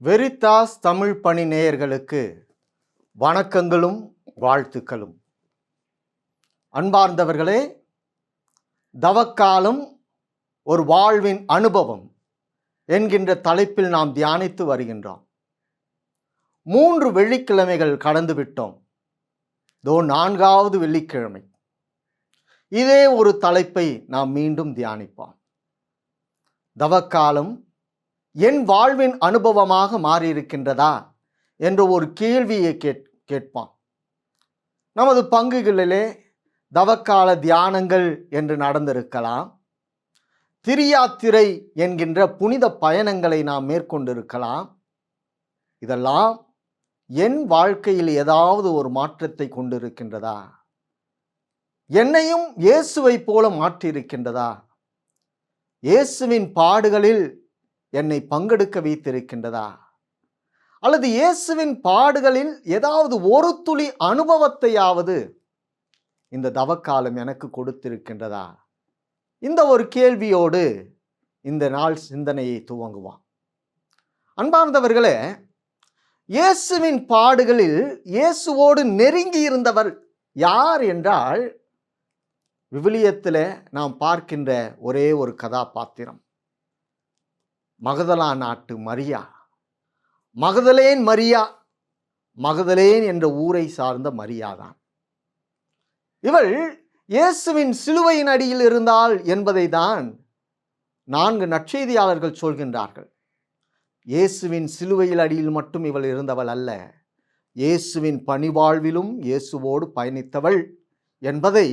வெரித்தாஸ் தமிழ் பணி நேயர்களுக்கு வணக்கங்களும் வாழ்த்துக்களும். அன்பார்ந்தவர்களே தவக்காலம் ஒரு வாழ்வின் அனுபவம் என்கின்ற தலைப்பில் நாம் தியானித்து வருகின்றோம். மூன்று வெள்ளிக்கிழமைகள் கடந்து விட்டோம். தோ நான்காவது வெள்ளிக்கிழமை. இதே ஒரு தலைப்பை நாம் மீண்டும் தியானிப்போம். தவக்காலம் என் வாழ்வின் அனுபவமாக மாறியிருக்கின்றதா என்ற ஒரு கேள்வியை கேட் கேட்பான் நமது பங்குகளிலே தவக்கால தியானங்கள் என்று நடந்திருக்கலாம். திரியாத்திரை என்கின்ற புனித பயணங்களை நாம் மேற்கொண்டிருக்கலாம். இதெல்லாம் என் வாழ்க்கையில் ஏதாவது ஒரு மாற்றத்தை கொண்டிருக்கின்றதா? என்னையும் இயேசுவை போல மாற்றியிருக்கின்றதா? இயேசுவின் பாடுகளில் என்னை பங்கெடுக்க வைத்திருக்கின்றதா? அல்லது இயேசுவின் பாடுகளில் ஏதாவது ஒரு துளி அனுபவத்தையாவது இந்த தவக்காலம் எனக்கு கொடுத்திருக்கின்றதா? இந்த ஒரு கேள்வியோடு இந்த நாள் சிந்தனையை துவங்குவான். அன்பார்ந்தவர்களே இயேசுவின் பாடுகளில் இயேசுவோடு நெருங்கி இருந்தவர் யார் என்றால் விவிலியத்தில் நாம் பார்க்கின்ற ஒரே ஒரு கதாபாத்திரம். மகதலா நாட்டு மரியா. மகதலேன் மரியா மகதலேன் என்ற ஊரை சார்ந்த மரியாதான். இவள் இயேசுவின் சிலுவையின் அடியில் இருந்தாள் என்பதை தான் நான்கு நற்செய்தியாளர்கள் சொல்கின்றார்கள். இயேசுவின் சிலுவையில் அடியில் மட்டும் இவள் இருந்தவள் அல்ல. இயேசுவின் பணிவாழ்விலும் இயேசுவோடு பயணித்தவள் என்பதை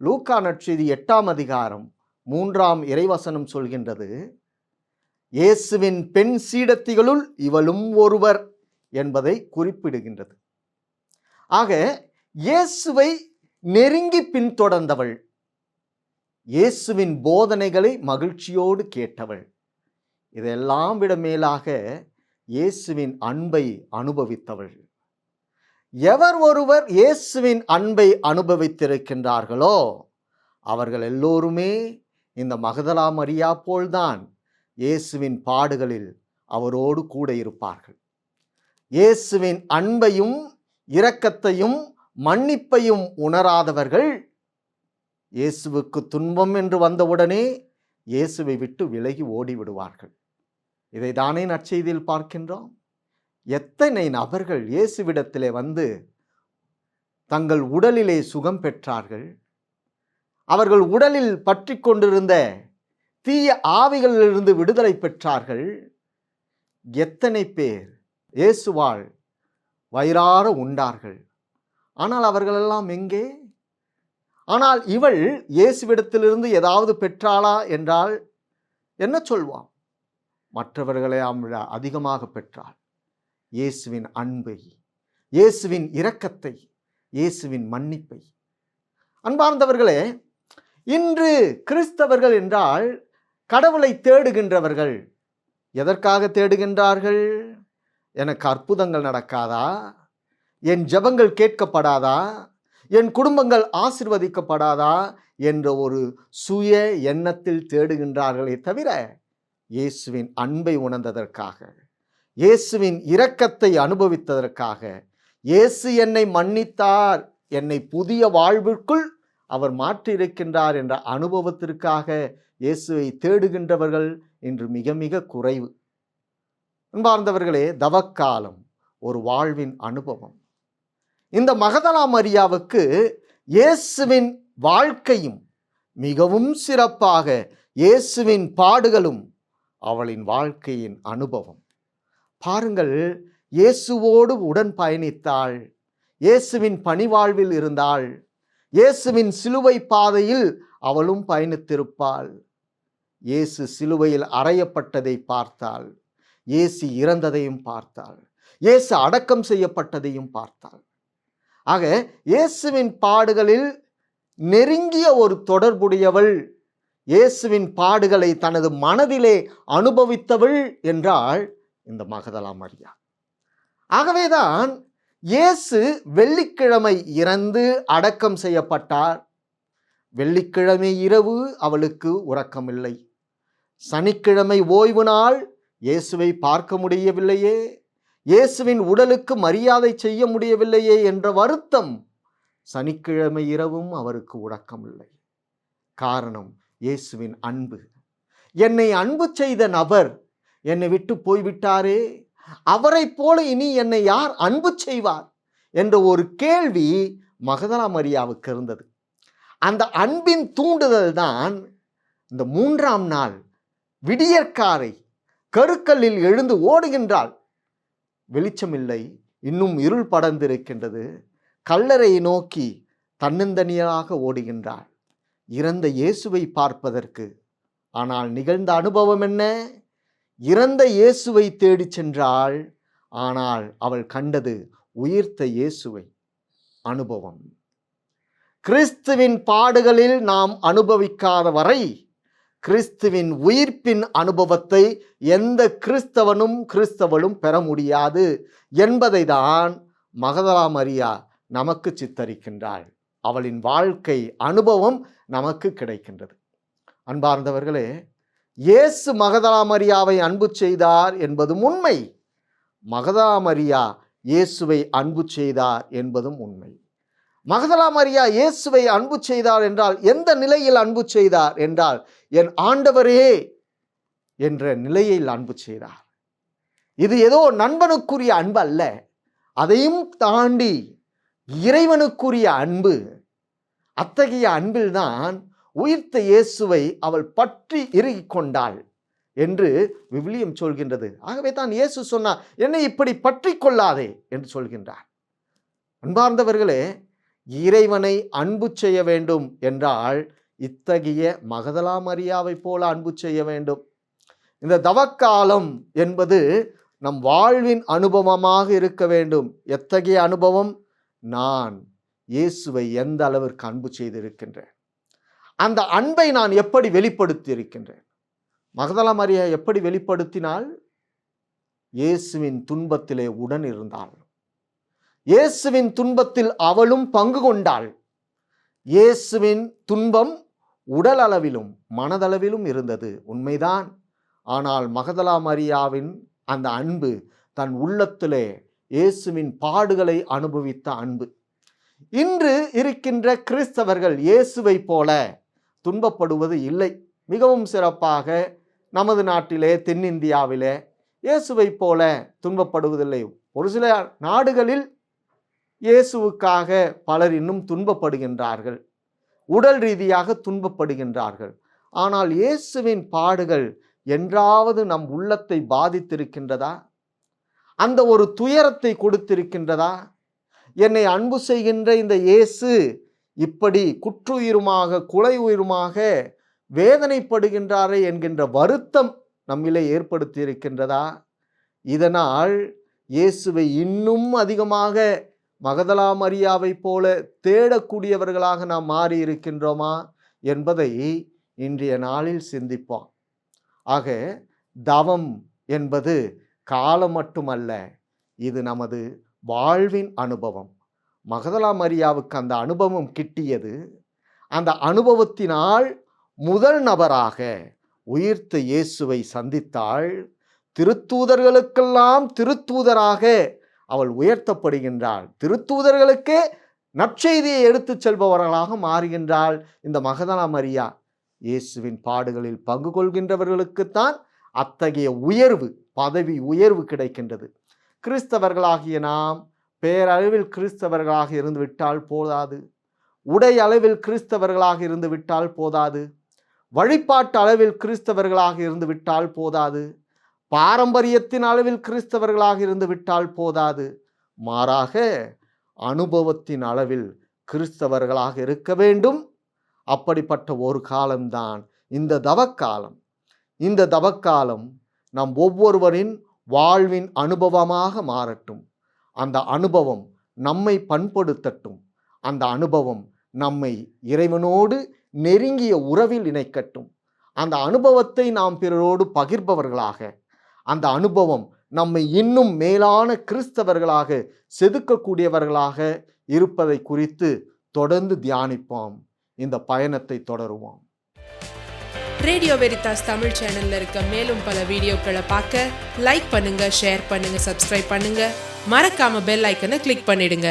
லூக்கா நற்செய்தி எட்டாம் அதிகாரம் மூன்றாம் இறைவசனம் சொல்கின்றது. இயேசுவின் பெண் சீடத்திகளுள் இவளும் ஒருவர் என்பதை குறிப்பிடுகின்றது. ஆக இயேசுவை நெருங்கி பின்தொடர்ந்தவள். இயேசுவின் போதனைகளை மகிழ்ச்சியோடு கேட்டவள். இதெல்லாம் விட மேலாக இயேசுவின் அன்பை அனுபவித்தவள். எவர் ஒருவர் இயேசுவின் அன்பை அனுபவித்திருக்கின்றார்களோ அவர்கள் எல்லோருமே இந்த மகதலா மரியா போல்தான் இயேசுவின் பாடுகளில் அவரோடு கூட இருப்பார்கள். இயேசுவின் அன்பையும் இரக்கத்தையும் மன்னிப்பையும் உணராதவர்கள் இயேசுவுக்கு துன்பம் என்று வந்தவுடனே இயேசுவை விட்டு விலகி ஓடிவிடுவார்கள். இதை தானே நற்செய்தியில் பார்க்கின்றோம். எத்தனை நபர்கள் இயேசுவிடத்திலே வந்து தங்கள் உடலிலே சுகம் பெற்றார்கள். அவர்கள் உடலில் பற்றி கொண்டிருந்த தீய ஆவிகளிலிருந்து விடுதலை பெற்றார்கள். எத்தனை பேர் இயேசுவாள் வயிறார உண்டார்கள். ஆனால் அவர்களெல்லாம் எங்கே? ஆனால் இவள் இயேசுவிடத்திலிருந்து ஏதாவது பெற்றாளா என்றால் என்ன சொல்வான்? மற்றவர்களை அவள் அதிகமாக பெற்றாள். இயேசுவின் அன்பை இயேசுவின் இரக்கத்தை இயேசுவின் மன்னிப்பை. அன்பார்ந்தவர்களே இன்று கிறிஸ்தவர்கள் என்றால் கடவுளை தேடுகின்றவர்கள். எதற்காக தேடுகின்றார்கள்? எனக்கு அற்புதங்கள் நடக்காதா? என் ஜபங்கள் கேட்கப்படாதா? என் குடும்பங்கள் ஆசிர்வதிக்கப்படாதா? என்ற ஒரு சுய எண்ணத்தில் தேடுகின்றார்களே தவிர இயேசுவின் அன்பை உணர்ந்ததற்காக இயேசுவின் இரக்கத்தை அனுபவித்ததற்காக இயேசு என்னை மன்னித்தார் என்னை புதிய வாழ்விற்குள் அவர் மாற்றியிருக்கின்றார் என்ற அனுபவத்திற்காக இயேசுவை தேடுகின்றவர்கள் இன்று மிக மிக குறைவு. அன்பார்ந்தவர்களே தவக்காலம் ஒரு வாழ்வின் அனுபவம். இந்த மகதலா மரியாவுக்கு இயேசுவின் வாழ்க்கையும் மிகவும் சிறப்பாக இயேசுவின் பாடுகளும் அவளின் வாழ்க்கையின் அனுபவம். பாருங்கள் இயேசுவோடு உடன் பயணித்தாள் இயேசுவின் பணிவாழ்வில் இருந்தாள் இயேசுவின் சிலுவை பாதையில் அவளும் பயணித்திருப்பாள். இயேசு சிலுவையில் அறையப்பட்டதை பார்த்தாள் இயேசு இறந்ததையும் பார்த்தாள் இயேசு அடக்கம் செய்யப்பட்டதையும் பார்த்தாள். ஆக இயேசுவின் பாடுகளில் நெருங்கிய ஒரு தொடர்புடையவள் இயேசுவின் பாடுகளை தனது மனதிலே அனுபவித்தவள் என்றால் இந்த மகதலா மரியா ஆகவேதான் இயேசு வெள்ளிக்கிழமை இறந்து அடக்கம் செய்யப்பட்டார். வெள்ளிக்கிழமை இரவு அவளுக்கு உறக்கமில்லை. சனிக்கிழமை ஓய்வு நாள் இயேசுவை பார்க்க முடியவில்லையே. இயேசுவின் உடலுக்கு மரியாதை செய்ய முடியவில்லையே என்ற வருத்தம் சனிக்கிழமை இரவும் அவருக்கு உறக்கமில்லை. காரணம் இயேசுவின் அன்பு. என்னை அன்பு செய்த நபர் என்னை விட்டு போய்விட்டாரே? அவரைப் போல இனி என்னை யார் அன்பு செய்வார்? என்ற ஒரு கேள்வி மகதலா மரியாவுக்கு இருந்தது. அந்த அன்பின் தூண்டுதல் தான் இந்த மூன்றாம் நாள் விடியற்காரை கருக்கல்லில் எழுந்து ஓடுகின்றாள். வெளிச்சமில்லை இன்னும் இருள் படர்ந்திருக்கின்றது. கல்லறையை நோக்கி தன்னந்தனியாக ஓடுகின்றாள். இறந்த இயேசுவை பார்ப்பதற்கு. ஆனால் நிகழ்ந்த அனுபவம் என்ன? இறந்த இயேசுவை தேடிச் சென்றாள். ஆனால் அவள் கண்டது உயிர்த்த இயேசுவை. அனுபவம். கிறிஸ்துவின் பாடுகளில் நாம் அனுபவிக்காத வரை கிறிஸ்துவின் உயிர்ப்பின் அனுபவத்தை எந்த கிறிஸ்தவனும் கிறிஸ்தவளும் பெற முடியாது என்பதை தான் மகதலா மரியா நமக்கு சித்தரிக்கின்றாள். அவளின் வாழ்க்கை அனுபவம் நமக்கு கிடைக்கின்றது. அன்பார்ந்தவர்களே இயேசு மகதலா மரியாவை அன்பு செய்தார் என்பதும் உண்மை. மகதலா மரியா இயேசுவை அன்பு செய்தார் என்பதும் உண்மை. மகதலா மரியா இயேசுவை அன்பு செய்தார் என்றால் எந்த நிலையில் அன்பு செய்தார் என்றால் என் ஆண்டவரே என்ற நிலையில் அன்பு செய்தார். இது ஏதோ நண்பனுக்குரிய அன்பு அல்ல. அதையும் தாண்டி இறைவனுக்குரிய அன்பு. அத்தகைய அன்பில்தான் உயிர்த்த இயேசுவை அவள் பற்றி இறுகி கொண்டாள் என்று விவிலியம் சொல்கின்றது. ஆகவே தான் இயேசு சொன்னார் என்னை இப்படி பற்றி கொள்ளாதே என்று சொல்கின்றார். அன்பார்ந்தவர்களே இறைவனை அன்பு செய்ய வேண்டும் என்றால் இத்தகைய மகதலா மரியாவை போல அன்பு செய்ய வேண்டும். இந்த தவக்காலம் என்பது நம் வாழ்வின் அனுபவமாக இருக்க வேண்டும். எத்தகைய அனுபவம்? நான் இயேசுவை எந்த அளவிற்கு அன்பு செய்திருக்கின்றேன்? அந்த அன்பை நான் எப்படி வெளிப்படுத்தி இருக்கின்றேன் மகதலா மரியா எப்படி வெளிப்படுத்தினால் இயேசுவின் துன்பத்திலே உடன் இருந்தாள். இயேசுவின் துன்பத்தில் அவளும் பங்கு கொண்டாள். இயேசுவின் துன்பம் உடல் அளவிலும் மனதளவிலும் இருந்தது. உண்மைதான். ஆனால் மகதலா மரியாவின் அந்த அன்பு தன் உள்ளத்திலே இயேசுவின் பாடுகளை அனுபவித்த அன்பு. இன்று இருக்கின்ற கிறிஸ்தவர்கள் இயேசுவை போல துன்பப்படுவது இல்லை. மிகவும் சிறப்பாக நமது நாட்டிலே தென்னிந்தியாவிலே இயேசுவை போல துன்பப்படுவதில்லை. ஒரு சில நாடுகளில் இயேசுவுக்காக பலர் இன்னும் துன்பப்படுகின்றார்கள். உடல் ரீதியாக துன்பப்படுகின்றார்கள். ஆனால் இயேசுவின் பாடுகள் என்றாவது நம் உள்ளத்தை பாதித்திருக்கின்றதா? அந்த ஒரு துயரத்தை கொடுத்திருக்கின்றதா? என்னை அன்பு செய்கின்ற இந்த இயேசு இப்படி குற்றுயிருமாக குலை உயிருமாக வேதனைப்படுகின்றாரே என்கின்ற வருத்தம் நம்மிலே ஏற்படுத்தி இருக்கின்றதா இதனால் இயேசுவை இன்னும் அதிகமாக மகதலா மரியாவைப் போல தேடக்கூடியவர்களாக நாம் மாறி இருக்கின்றோமா என்பதை இன்றைய நாளில் சிந்திப்போம். ஆக தவம் என்பது காலம் மட்டுமல்ல இது நமது வாழ்வின் அனுபவம். மகதலா மரியாவுக்கு அந்த அனுபவம் கிட்டியது. அந்த அனுபவத்தினால் முதல் நபராக உயிர்த்த இயேசுவை சந்தித்தாள். திருத்தூதர்களுக்கெல்லாம் திருத்தூதராக அவள் உயர்த்தப்படுகின்றாள். திருத்தூதர்களுக்கே நற்செய்தியை எடுத்துச் செல்பவர்களாக மாறுகின்றாள் இந்த மகதனா மரியா. இயேசுவின் பாடுகளில் பங்கு கொள்கின்றவர்களுக்குத்தான் அத்தகைய உயர்வு பதவி உயர்வு கிடைக்கின்றது. கிறிஸ்தவர்களாகிய நாம் பேரளவில் கிறிஸ்தவர்களாக இருந்து விட்டால் போதாது. உடை அளவில் கிறிஸ்தவர்களாக இருந்து விட்டால் போதாது. வழிபாட்டு அளவில் கிறிஸ்தவர்களாக இருந்து விட்டால் போதாது. பாரம்பரியத்தின் அளவில் கிறிஸ்தவர்களாக இருந்து விட்டால் போதாது. மாறாக அனுபவத்தின் அளவில் கிறிஸ்தவர்களாக இருக்க வேண்டும். அப்படிப்பட்ட ஒரு காலம்தான் இந்த தவக்காலம். இந்த தவக்காலம் நம் ஒவ்வொருவரின் வாழ்வின் அனுபவமாக மாறட்டும். அந்த அனுபவம் நம்மை பண்படுத்தட்டும். அந்த அனுபவம் நம்மை இறைவனோடு நெருங்கிய உறவில் இணைக்கட்டும். அந்த அனுபவத்தை நாம் பிறரோடு பகிர்பவர்களாக அந்த அனுபவம் நம்மை இன்னும் மேலான கிறிஸ்தவர்களாக செதுக்கக்கூடியவர்களாக இருப்பதை குறித்து தொடர்ந்து தியானிப்போம். இந்த பயணத்தை தொடருவோம். ரேடியோ வெரிதாஸ் தமிழ் சேனல்ல இருக்க மேலும் பல வீடியோக்களை பார்க்க லைக் பண்ணுங்க ஷேர் பண்ணுங்க சப்ஸ்கிரைப் பண்ணுங்க. மறக்காம பெல் ஐக்கனை கிளிக் பண்ணிடுங்க.